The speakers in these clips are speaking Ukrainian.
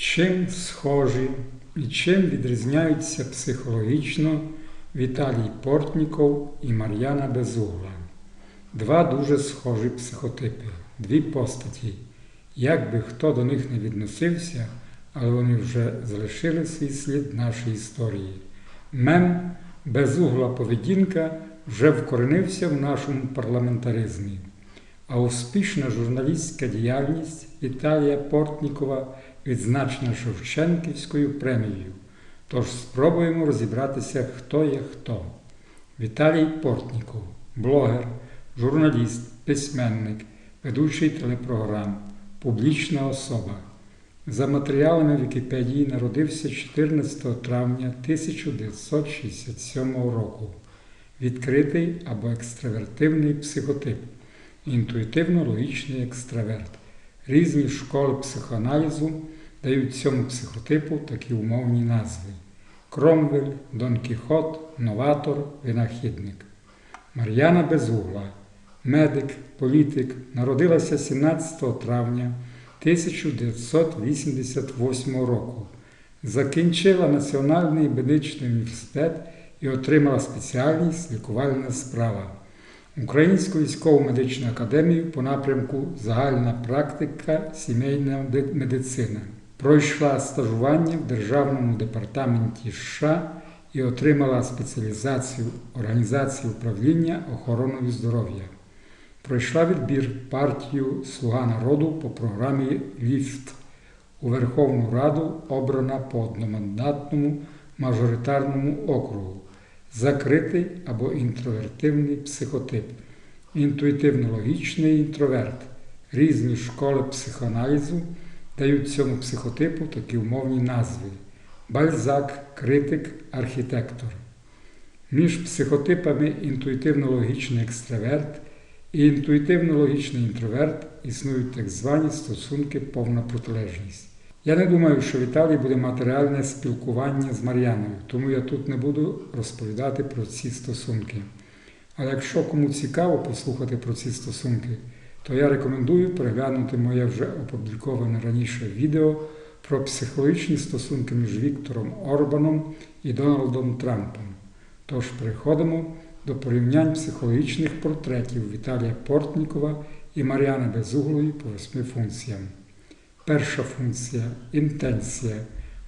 Чим схожі і чим відрізняються психологічно Віталій Портніков і Мар'яна Безугла? Два дуже схожі психотипи, дві постаті. Як би хто до них не відносився, але вони вже залишили свій слід нашій історії. Мем безугла поведінка вже вкоренився в нашому парламентаризмі. А успішна журналістська діяльність Віталія Портнікова відзначена Шевченківською премією. Тож спробуємо розібратися, хто є хто. Віталій Портніков, блогер, журналіст, письменник, ведучий телепрограм, публічна особа. За матеріалами Вікіпедії народився 14 травня 1967 року. Відкритий або екстравертивний психотип, інтуїтивно-логічний екстраверт. Різні школи психоаналізу дають цьому психотипу такі умовні назви: Кромвель, Дон Кіхот, Новатор, Винахідник. Мар'яна Безугла, медик, політик, народилася 17 травня 1988 року. Закінчила Національний медичний університет і отримала спеціальність лікувальна справа. Українську військову медичну академію по напрямку Загальна практика сімейна медицина. Пройшла стажування в Державному департаменті США і отримала спеціалізацію організації управління охороною здоров'я. Пройшла відбір партію Слуга народу по програмі ЛІФТ. У Верховну Раду обрана по одномандатному мажоритарному округу закритий або інтровертивний психотип, інтуїтивно-логічний інтроверт. Різні школи психоаналізу дають цьому психотипу такі умовні назви: бальзак, критик, архітектор. Між психотипами інтуїтивно-логічний екстраверт і інтуїтивно-логічний інтроверт існують так звані стосунки повна протилежність. Я не думаю, що Віталій буде мати реальне спілкування з Мар'яною, тому я тут не буду розповідати про ці стосунки. Але якщо кому цікаво послухати про ці стосунки, то я рекомендую переглянути моє вже опубліковане раніше відео про психологічні стосунки між Віктором Орбаном і Дональдом Трампом. Тож переходимо до порівнянь психологічних портретів Віталія Портнікова і Мар'яни Безуглої по восьми функціям. Перша функція інтенція,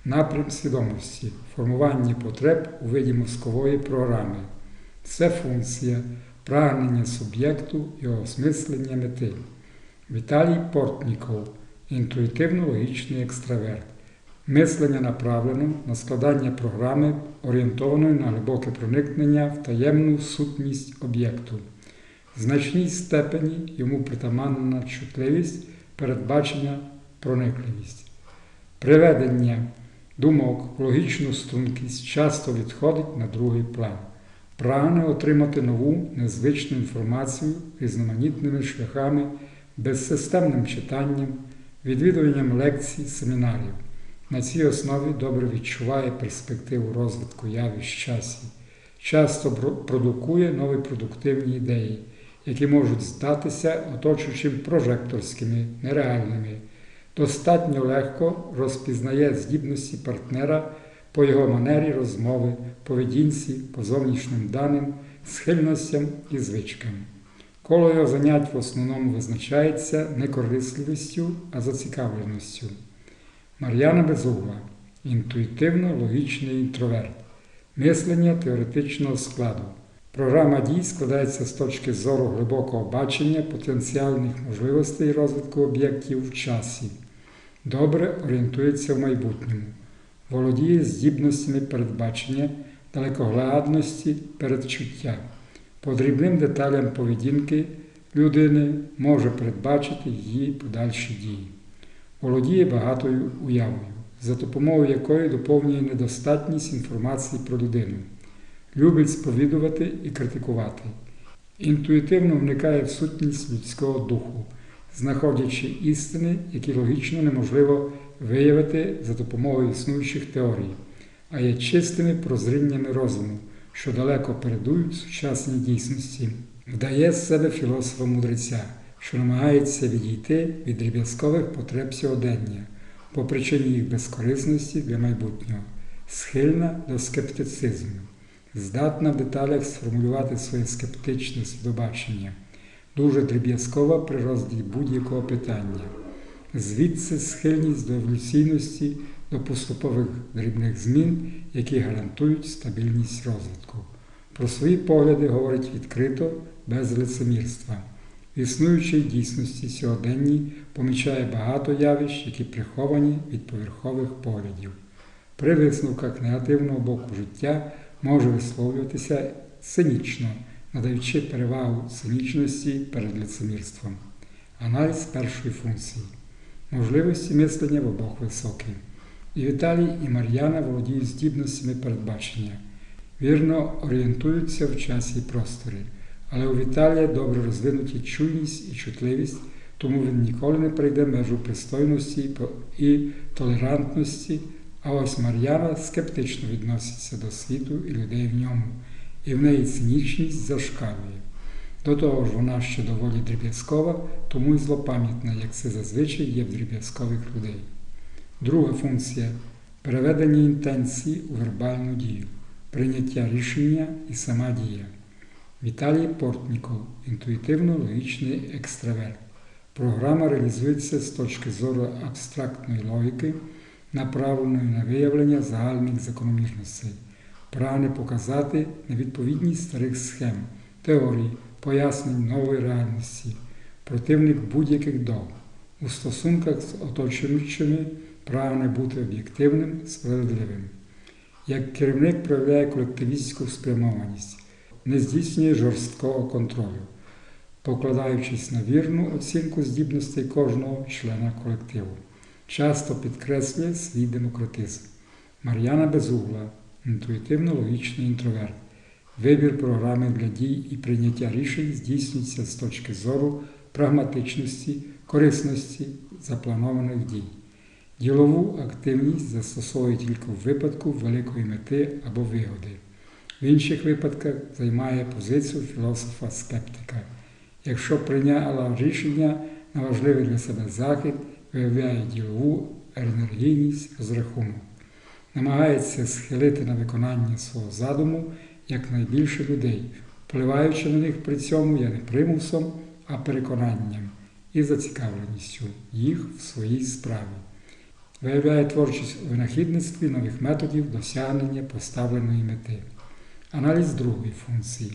напрям свідомості, формування потреб у виді мозкової програми. Це функція прагнення суб'єкту і осмислення мети. Віталій Портніков інтуїтивно-логічний екстраверт. Мислення направлено на складання програми, орієнтованої на глибоке проникнення в таємну сутність об'єкту. В значній степені йому притаманна чутливість передбачення проникливість. Приведення думок, логічну стрункість часто відходить на другий план. Прагне отримати нову незвичну інформацію різноманітними шляхами, безсистемним читанням, відвідуванням лекцій, семінарів. На цій основі добре відчуває перспективу розвитку явищ часі, часто продукує нові продуктивні ідеї, які можуть здатися оточуючим прожекторськими, нереальними достатньо легко розпізнає здібності партнера по його манері розмови, поведінці, по зовнішнім даним, схильностям і звичкам. Коло його занять в основному визначається не корисливістю, а зацікавленістю. Мар'яна Безугла інтуїтивно-логічний інтроверт, мислення теоретичного складу. Програма дій складається з точки зору глибокого бачення потенціальних можливостей розвитку об'єктів в часі, добре орієнтується в майбутньому, володіє здібностями передбачення, далекоглядності, передчуття. По дрібним деталям поведінки людини може передбачити її подальші дії, володіє багатою уявою, за допомогою якої доповнює недостатність інформації про людину. Любить сповідувати і критикувати, інтуїтивно вникає в сутність людського духу, знаходячи істини, які логічно неможливо виявити за допомогою існуючих теорій, а є чистими прозріннями розуму, що далеко передують сучасній дійсності, вдає з себе філософа мудреця, що намагається відійти від дріб'язкових потреб сьогодення, по причині їх безкорисності для майбутнього, схильна до скептицизму, здатна в деталях сформулювати своє скептичне свідобачення, дуже дріб'язкова при розгляді будь-якого питання. Звідси схильність до еволюційності, до поступових дрібних змін, які гарантують стабільність розвитку. Про свої погляди говорить відкрито, без лицемірства. В існуючій дійсності сьогоденній помічає багато явищ, які приховані від поверхових поглядів. При висновках негативного боку життя може висловлюватися цинічно, надаючи перевагу цинічності перед лицемірством. Аналіз першої функції. Можливості мислення в обох високі. І Віталій, і Мар'яна володіють здібностями передбачення, вірно орієнтуються в часі і просторі. Але у Віталія добре розвинуті чуйність і чутливість, тому він ніколи не прийде межу пристойності і толерантності, а ось Мар'яна скептично відноситься до світу і людей в ньому, і в неї цинічність зашкалює. До того ж, вона ще доволі дріб'язкова, тому й злопам'ятна, як це зазвичай є в дріб'язкових людей. Друга функція переведення інтенції у вербальну дію, прийняття рішення і сама дія. Віталій Портніков інтуїтивно-логічний екстраверт. Програма реалізується з точки зору абстрактної логіки, направленої на виявлення загальних закономірностей, прагне показати невідповідність старих схем, теорій, пояснень нової реальності, противник будь-яких догм. У стосунках з оточуючими прагне бути об'єктивним, справедливим. Як керівник проявляє колективістську спрямованість не здійснює жорсткого контролю, покладаючись на вірну оцінку здібностей кожного члена колективу. Часто підкреслює свій демократизм. Мар'яна Безугла, інтуїтивно-логічний інтроверт. Вибір програми для дій і прийняття рішень здійснюється з точки зору прагматичності, корисності запланованих дій. Ділову активність застосовує тільки в випадку великої мети або вигоди. В інших випадках займає позицію філософа-скептика. Якщо прийняла рішення на важливий для себе захід, виявляє ділову енергійність, розрахунок, намагається схилити на виконання свого задуму якнайбільше людей, впливаючи на них при цьому я не примусом, а переконанням і зацікавленістю їх в своїй справі. Виявляє творчість у винахідництві нових методів досягнення поставленої мети. Аналіз другої функції.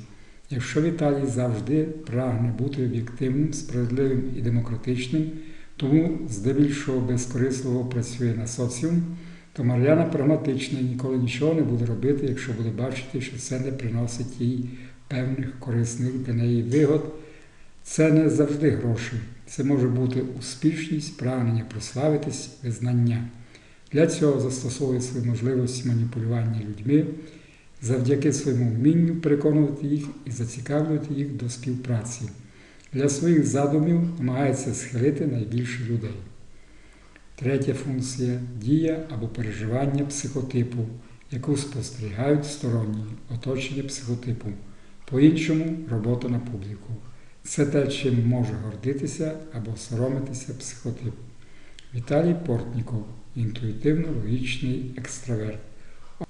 Якщо Віталій завжди прагне бути об'єктивним, справедливим і демократичним, тому здебільшого безкорисливо працює на соціум, то Мар'яна прагматична ніколи нічого не буде робити, якщо буде бачити, що це не приносить їй певних корисних для неї вигод. Це не завжди гроші. Це може бути успішність, прагнення прославитись, визнання. Для цього застосовує свої можливості маніпулювання людьми завдяки своєму вмінню переконувати їх і зацікавлювати їх до співпраці. Для своїх задумів намагається схилити найбільше людей. Третя функція дія або переживання психотипу, яку спостерігають сторонні оточення психотипу, по-іншому робота на публіку. Це те, чим може гордитися або соромитися психотип. Віталій Портніков інтуїтивно-логічний екстраверт.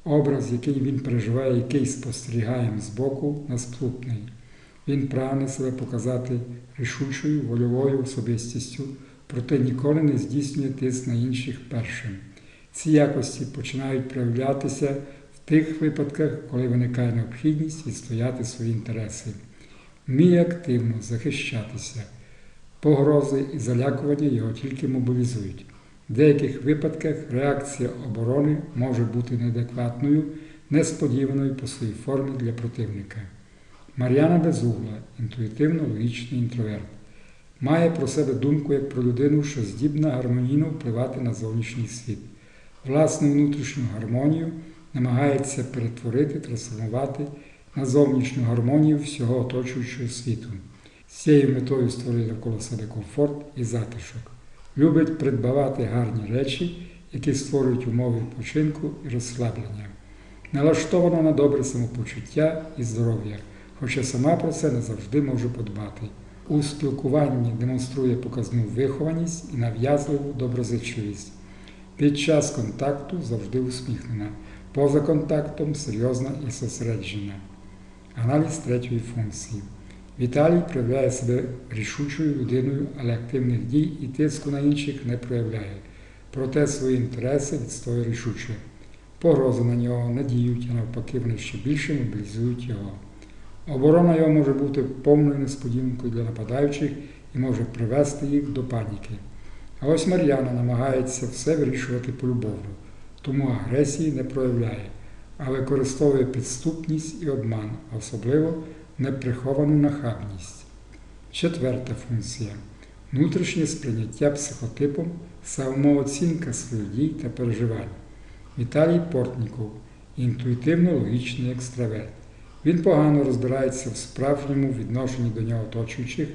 Образ, який він переживає, який спостерігаємо збоку, наступний. Він прагне себе показати рішучою, вольовою особистістю, проте ніколи не здійснює тиск на інших першим. Ці якості починають проявлятися в тих випадках, коли виникає необхідність відстояти свої інтереси. Вміє активно захищатися. Погрози і залякування його тільки мобілізують. В деяких випадках реакція оборони може бути неадекватною, несподіваною по своїй формі для противника. Мар'яна Безугла, інтуїтивно-логічний інтроверт, має про себе думку як про людину, що здібна гармонійно впливати на зовнішній світ. Власну внутрішню гармонію намагається перетворити, трансформувати на зовнішню гармонію всього оточуючого світу. З цією метою створює навколо себе комфорт і затишок. Любить придбавати гарні речі, які створюють умови відпочинку і розслаблення. Налаштована на добре самопочуття і здоров'я, хоча сама про це не завжди може подбати. У спілкуванні демонструє показну вихованість і нав'язливу доброзичливість. Під час контакту завжди усміхнена, поза контактом серйозна і зосереджена. Аналіз третьої функції. Віталій проявляє себе рішучою людиною, але активних дій і тиску на інших не проявляє. Проте свої інтереси відстоює рішуче. Погрози на нього не діють, а навпаки, вони ще більше мобілізують його. Оборона його може бути повною несподіванкою для нападаючих і може привести їх до паніки. А ось Мар'яна намагається все вирішувати полюбовно, тому агресії не проявляє, а використовує підступність і обман, особливо неприховану нахабність. Четверта функція внутрішнє сприйняття психотипом, самооцінка своїх дій та переживань. Віталій Портніков інтуїтивно-логічний екстраверт. Він погано розбирається в справжньому відношенні до нього оточуючих,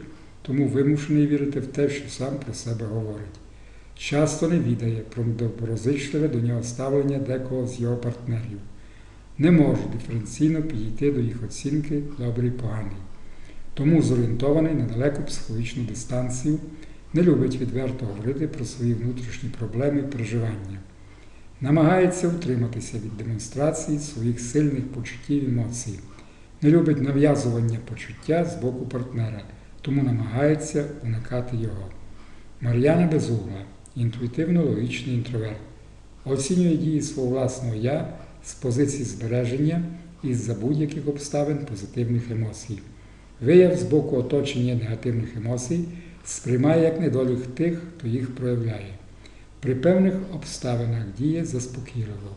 тому вимушений вірити в те, що сам про себе говорить. Часто не відає про доброзичливе до нього ставлення декого з його партнерів. Не може диференційно підійти до їх оцінки добрий поганий. Тому зорієнтований на далеку психологічну дистанцію, не любить відверто говорити про свої внутрішні проблеми і переживання. Намагається утриматися від демонстрації своїх сильних почуттів і емоцій, не любить нав'язування почуття з боку партнера, тому намагається уникати його. Мар'яна Безугла інтуїтивно-логічний інтроверт, оцінює дії свого власного я з позиції збереження і за будь-яких обставин позитивних емоцій. Вияв з боку оточення негативних емоцій сприймає як недолік тих, хто їх проявляє. При певних обставинах діє заспокійливо.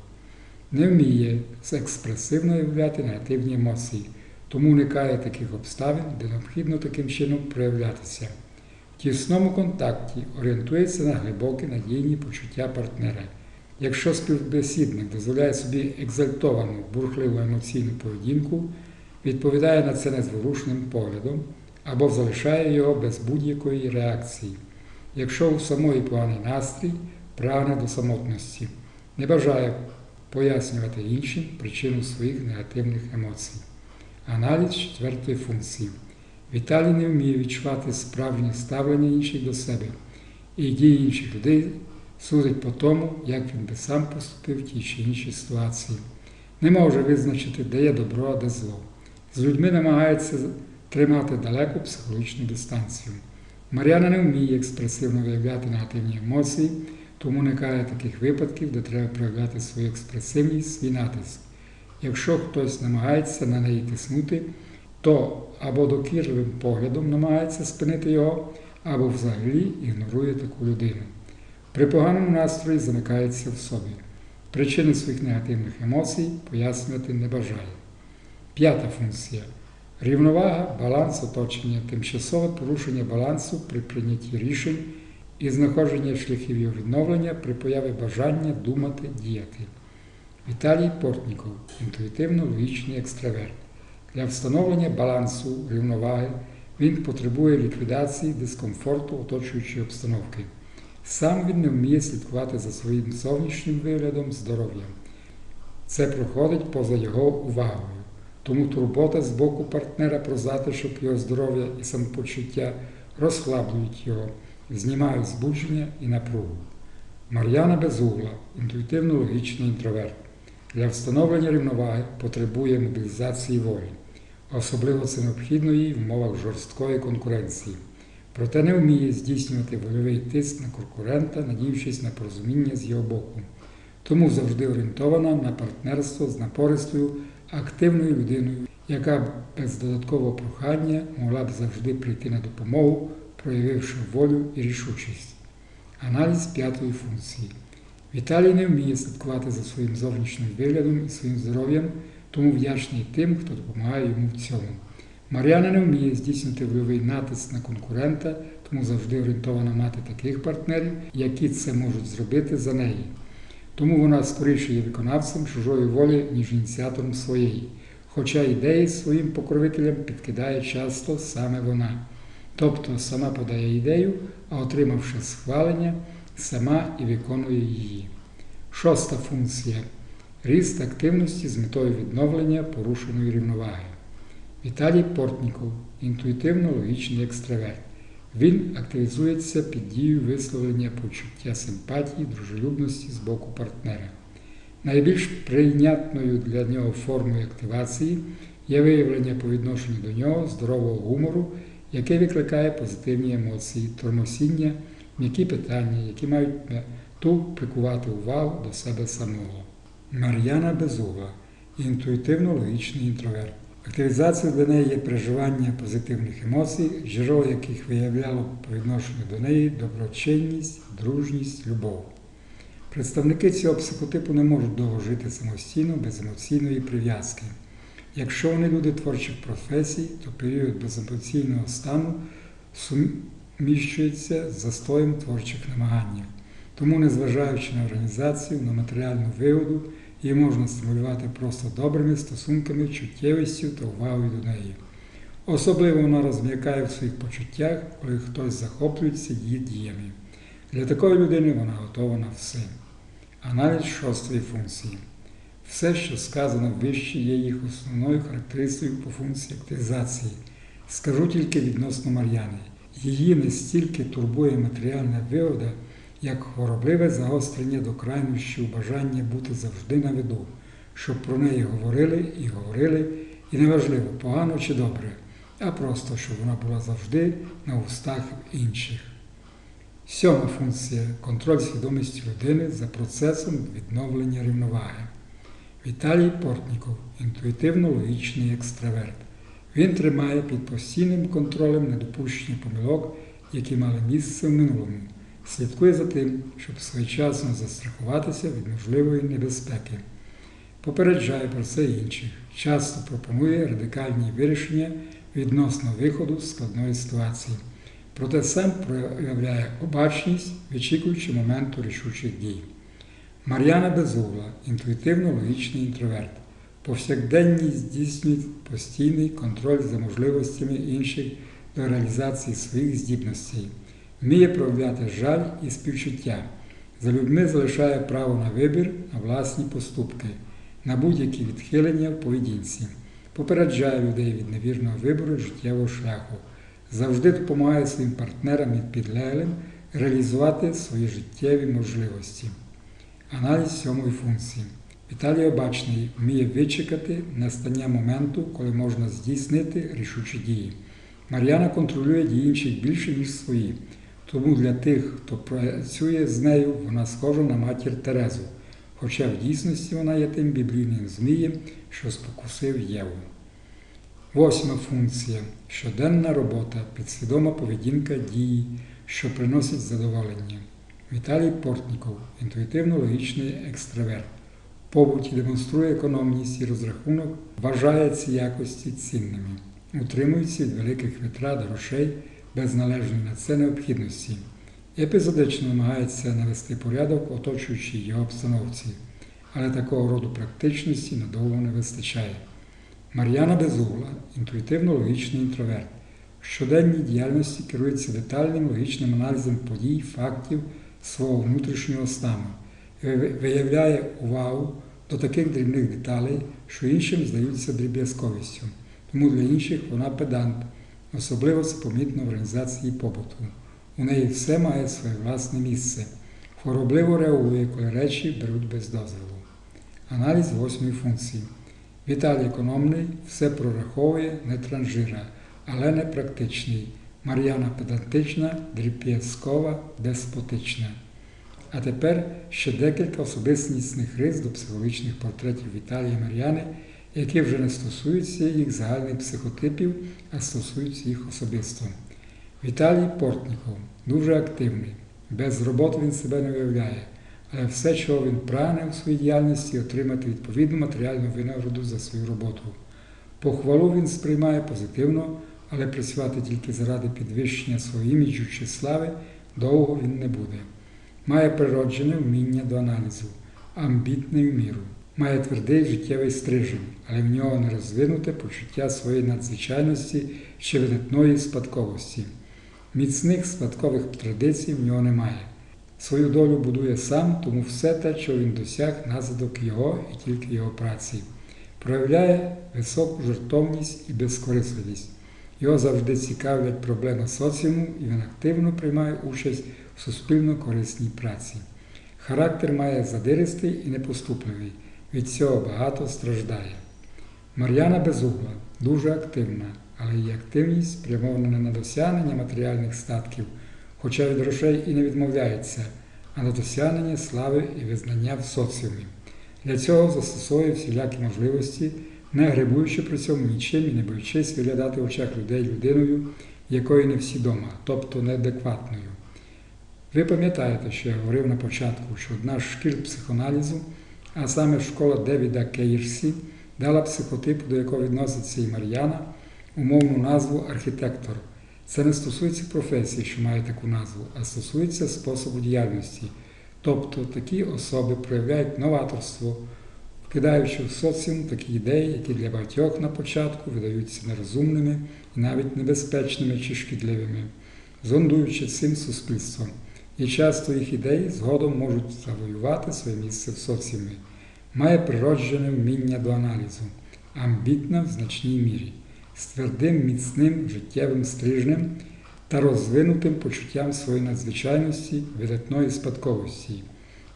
Не вміє експресивно виявляти негативні емоції, тому уникає таких обставин, де необхідно таким чином проявлятися. В тісному контакті орієнтується на глибокі надійні почуття партнера. Якщо співбесідник дозволяє собі екзальтовану, бурхливу емоційну поведінку, відповідає на це незворушним поглядом або залишає його без будь-якої реакції. Якщо у самої поганий настрій, прагне до самотності, не бажає пояснювати іншим причину своїх негативних емоцій. Аналіз четвертої функції. Віталій не вміє відчувати справжнє ставлення інших до себе і дії інших людей судить по тому, як він би сам поступив в тій чи іншій ситуації. Не може визначити, де є добро, а де зло. З людьми намагається тримати далеку психологічну дистанцію. Мар'яна не вміє експресивно виявляти негативні емоції, тому уникає таких випадків, де треба проявляти свою експресивність, свій натиск. Якщо хтось намагається на неї тиснути, то або докірливим поглядом намагається спинити його, або взагалі ігнорує таку людину. При поганому настрої замикається в собі. Причини своїх негативних емоцій пояснювати не бажає. П'ята функція. Рівновага, баланс оточення, тимчасове порушення балансу при прийнятті рішень і знаходження шляхів його відновлення при появі бажання думати, діяти. Віталій Портніков інтуїтивно-логічний екстраверт. Для встановлення балансу рівноваги він потребує ліквідації дискомфорту оточуючої обстановки. Сам він не вміє слідкувати за своїм зовнішнім виглядом здоров'ям. Це проходить поза його увагою. Тому турбота з боку партнера про затишок його здоров'я і самопочуття розхлаблюють його, знімають збудження і напругу. Мар'яна Безугла інтуїтивно-логічний інтроверт. Для встановлення рівноваги потребує мобілізації волі. Особливо це необхідно їй в умовах жорсткої конкуренції. Проте не вміє здійснювати вольовий тиск на конкурента, надіючись на порозуміння з його боку. Тому завжди орієнтована на партнерство з напористою, активною людиною, яка без додаткового прохання могла б завжди прийти на допомогу, проявивши волю і рішучість. Аналіз п'ятої функції. Віталій не вміє слідкувати за своїм зовнішнім виглядом і своїм здоров'ям, тому вдячний тим, хто допомагає йому в цьому. Мар'яна не вміє здійснити вольовий натиск на конкурента, тому завжди орієнтована мати таких партнерів, які це можуть зробити за неї. Тому вона скоріше є виконавцем чужої волі, ніж ініціатором своєї. Хоча ідеї своїм покровителям підкидає часто саме вона. Тобто сама подає ідею, а отримавши схвалення, сама і виконує її. Шоста функція ріст активності з метою відновлення порушеної рівноваги. Віталій Портніков інтуїтивно-логічний екстраверт. Він активізується під дією висловлення почуття симпатії, дружелюбності з боку партнера. Найбільш прийнятною для нього формою активації є виявлення по відношенню до нього здорового гумору, який викликає позитивні емоції, тормосіння, м'які питання, які мають мету прикувати увагу до себе самого. Мар'яна Безугла інтуїтивно-логічний інтроверт. Активізація для неї є переживання позитивних емоцій, джерело яких виявляло по відношенню до неї доброчинність, дружність, любов. Представники цього психотипу не можуть довго жити самостійно без емоційної прив'язки. Якщо вони люди творчих професій, то період беземоційного стану суміщується з застоєм творчих намагань. Тому, незважаючи на організацію, на матеріальну вигоду, її можна стимулювати просто добрими стосунками, чуттєвістю та увагою до неї. Особливо вона розм'якає в своїх почуттях, коли хтось захоплюється її діями. Для такої людини вона готова на все. Аналіз шостої функції. Все, що сказано вище, є їх основною характеристикою по функції активізації. Скажу тільки відносно Мар'яни. Її не стільки турбує матеріальна вигода, як хворобливе загострення до крайнощів бажання бути завжди на виду, щоб про неї говорили і говорили, і неважливо, погано чи добре, а просто, щоб вона була завжди на устах інших. Сьома функція контроль свідомості людини за процесом відновлення рівноваги. Віталій Портніков інтуїтивно-логічний екстраверт. Він тримає під постійним контролем недопущення помилок, які мали місце в минулому, слідкує за тим, щоб своєчасно застрахуватися від можливої небезпеки. Попереджає про це інших, часто пропонує радикальні вирішення відносно виходу з складної ситуації. Проте сам проявляє обачність, вичікуючи моменту рішучих дій. Мар'яна Безугла інтуїтивно-логічний інтроверт. Повсякденні здійснюють постійний контроль за можливостями інших до реалізації своїх здібностей, вміє проявляти жаль і співчуття. За людьми залишає право на вибір, на власні поступки, на будь-які відхилення в поведінці, попереджає людей від невірного вибору життєвого шляху, завжди допомагає своїм партнерам і підлеглим реалізувати свої життєві можливості. Аналіз сьомої функції. Віталій Обачний вміє вичекати настання моменту, коли можна здійснити рішучі дії. Мар'яна контролює дії інших більше, ніж свої. Тому для тих, хто працює з нею, вона схожа на матір Терезу, хоча в дійсності вона є тим біблійним змієм, що спокусив Єву. Восьма функція щоденна робота, підсвідома поведінка дії, що приносить задоволення. Віталій Портніков інтуїтивно-логічний екстраверт. Побуті демонструє економність і розрахунок, вважає ці якості цінними, утримується від великих витрат грошей без належної на це необхідності. Епізодично намагається навести порядок, оточуючи його обстановці, але такого роду практичності надовго не вистачає. Мар'яна Безугла інтуїтивно-логічний інтроверт. В щоденній діяльності керується детальним логічним аналізом подій, фактів свого внутрішнього стану, виявляє увагу до таких дрібних деталей, що іншим здаються дріб'язковістю. Тому для інших вона педант, особливо це помітно в організації побуту. У неї все має своє власне місце. Хворобливо реагує, коли речі беруть без дозволу. Аналіз восьмої функції. Віталій економний, все прораховує, не транжира, але не практичний. Мар'яна педантична, дріб'язкова, деспотична. А тепер ще декілька особистісних рис до психологічних портретів Віталія Мар'яни, які вже не стосуються їх загальних психотипів, а стосуються їх особисто. Віталій Портніков дуже активний. Без роботи він себе не виявляє, але все, чого він прагне у своїй діяльності, отримати відповідну матеріальну винагороду за свою роботу. Похвалу він сприймає позитивно, але працювати тільки заради підвищення свого іміджу чи слави довго він не буде. Має природжене вміння до аналізу, амбітний в міру, має твердий життєвий стрижень, але в нього не розвинуте почуття своєї надзвичайності чи видатної спадковості. Міцних спадкових традицій в нього немає. Свою долю будує сам, тому все те, що він досяг, наслідок його і тільки його праці. Проявляє високу жертовність і безкорисливість. Його завжди цікавлять проблеми соціуму і він активно приймає участь в суспільно корисній праці. Характер має задиристий і непоступливий, від цього багато страждає. Мар'яна Безугла дуже активна, але її активність спрямована на досягнення матеріальних статків, хоча від грошей і не відмовляється, а на досягнення слави і визнання в соціумі. Для цього застосовує всілякі можливості, не грибуючи при цьому нічим і не боючись виглядати в очах людей людиною, якої не всі дома, тобто неадекватною. Ви пам'ятаєте, що я говорив на початку, що одна з шкіл психоаналізу, а саме школа Девіда Кейрсі, дала психотипу, до якого відноситься і Мар'яна, умовну назву архітектор. Це не стосується професії, що має таку назву, а стосується способу діяльності. Тобто такі особи проявляють новаторство, вкидаючи в соціум такі ідеї, які для багатьох на початку видаються нерозумними і навіть небезпечними чи шкідливими, зондуючи цим суспільством. І часто їх ідеї згодом можуть завоювати своє місце в соціумі. Має природжене вміння до аналізу, амбітна в значній мірі, з твердим, міцним життєвим стрижнем та розвинутим почуттям своєї надзвичайності, видатної спадковості.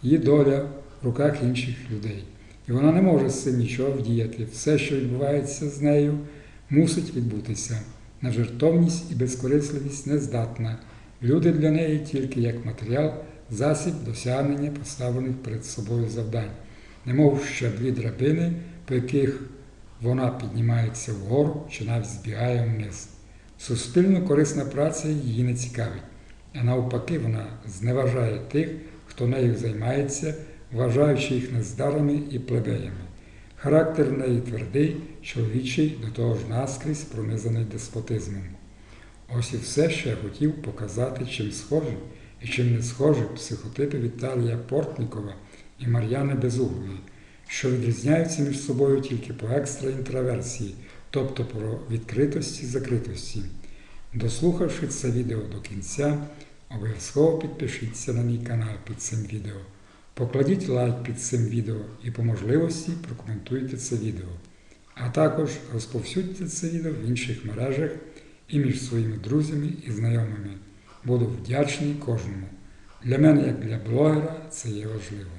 Її доля в руках інших людей. І вона не може з цим нічого вдіяти. Все, що відбувається з нею, мусить відбутися. На жертовність і безкорисливість не здатна. Люди для неї тільки як матеріал, засіб досягнення поставлених перед собою завдань, немов щаблі драбини, по яких вона піднімається вгору чи навіть збігає вниз. Суспільно корисна праця її не цікавить, а навпаки, вона зневажає тих, хто нею займається, вважаючи їх нездарами і плебеями. Характер в неї твердий, чоловічий, до того ж наскрізь пронизаний деспотизмом. Ось і все, що я хотів показати, чим схожі і чим не схожі психотипи Віталія Портнікова і Мар'яни Безуглої, що відрізняються між собою тільки по екстраінтраверсії, тобто про відкритості і закритості. Дослухавши це відео до кінця, обов'язково підпишіться на мій канал під цим відео. Покладіть лайк під цим відео і по можливості прокоментуйте це відео. А також розповсюдьте це відео в інших мережах і між своїми друзями і знайомими. Буду вдячний кожному. Для мене, як для блогера, це є важливо.